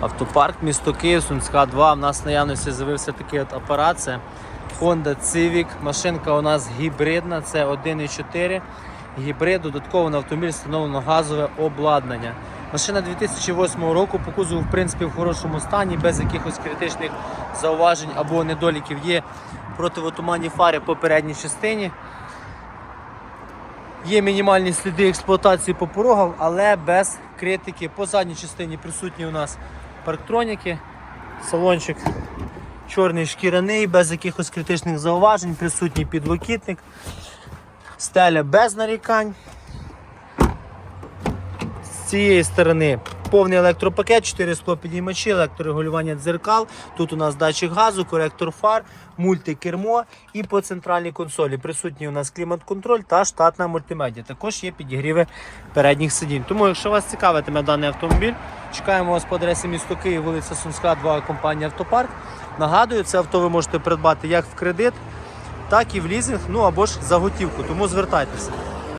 Автопарк, місто Київ, Сумська 2. У нас наявності з'явився такий от апарат. Це Honda Civic. Машинка у нас гібридна, це 1,4 гібрид. Додатково на автомобіль встановлено газове обладнання. Машина 2008 року по кузову в принципі в хорошому стані, без якихось критичних зауважень або недоліків. Є противотуманні фари по передній частині. Є мінімальні сліди експлуатації по порогам, але без критики. По задній частині присутні у нас парктроніки, салончик чорний шкіряний, без якихось критичних зауважень, присутній підлокітник, стеля без нарікань. З цієї сторони повний електропакет, 4 склопідіймачі, електрорегулювання дзеркал. Тут у нас датчик газу, коректор фар, мультикермо і по центральній консолі присутній у нас клімат-контроль та штатна мультимедіа. Також є підігріви передніх сидінь. Тому, якщо вас цікавитиме даний автомобіль, чекаємо вас по адресі місто Київ, вулиця Сумська, 2, компанія Автопарк. Нагадую, це авто ви можете придбати як в кредит, так і в лізинг, ну або ж за готівку. Тому звертайтеся.